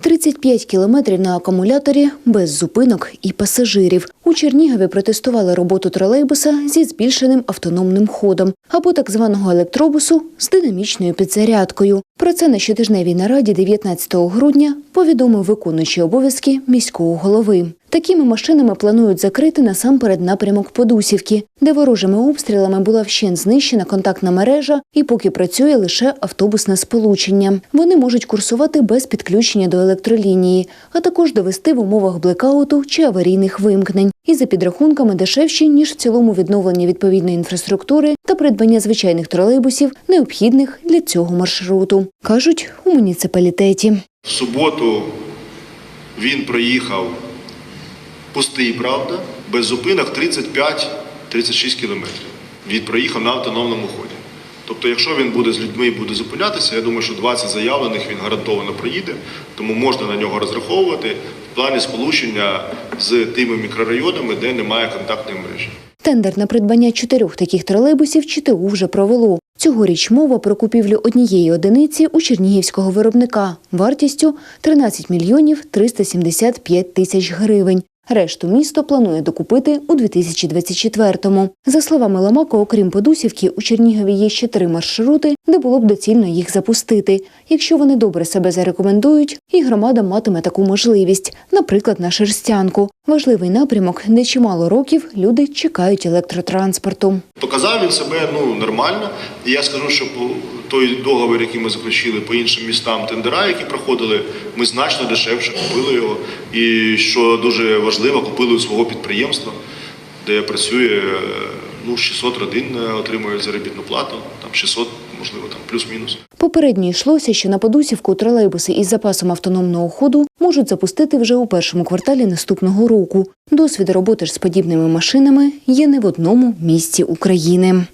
35 кілометрів на акумуляторі без зупинок і пасажирів. У Чернігові протестували роботу тролейбуса зі збільшеним автономним ходом або так званого електробусу з динамічною підзарядкою. Про це на щотижневій нараді 19 грудня повідомив виконуючий обов'язки міського голови. Такими машинами планують закрити насамперед напрямок Подусівки, де ворожими обстрілами була вщент знищена контактна мережа і поки працює лише автобусне сполучення. Вони можуть курсувати без підключення до електролінії, а також довести в умовах блекауту чи аварійних вимкнень. І за підрахунками дешевші, ніж в цілому відновлення відповідної інфраструктури та придбання звичайних тролейбусів, необхідних для цього маршруту, кажуть у муніципалітеті. В суботу він проїхав пустий, правда, без зупинок 35-36 кілометрів. Він проїхав на автономному ході. Тобто, якщо він буде з людьми і буде зупинятися, я думаю, що 20 заявлених він гарантовано проїде, тому можна на нього розраховувати в плані сполучення з тими мікрорайонами, де немає контактної мережі. Тендер на придбання чотирьох таких тролейбусів ЧТУ вже провело. Цьогоріч мова про купівлю однієї одиниці у чернігівського виробника вартістю 13 мільйонів 375 тисяч гривень. Решту місто планує докупити у 2024-му. За словами Ломако, окрім Подусівки, у Чернігові є ще три маршрути, де було б доцільно їх запустити. Якщо вони добре себе зарекомендують, і громада матиме таку можливість, наприклад, на Шерстянку. Важливий напрямок, де чимало років люди чекають електротранспорту. Показав він себе ну нормально. Я скажу, що той договір, який ми заключили по іншим містам тендера, які проходили, ми значно дешевше купили його. І що дуже важливо, купили у свого підприємства, де працює е, ну 600 родин е, отримують заробітну плату, там 600, можливо, там плюс-мінус. Попередньо йшлося, що на Подусівку тролейбуси із запасом автономного ходу можуть запустити вже у першому кварталі наступного року. Досвід роботи ж з подібними машинами є не в одному місті України.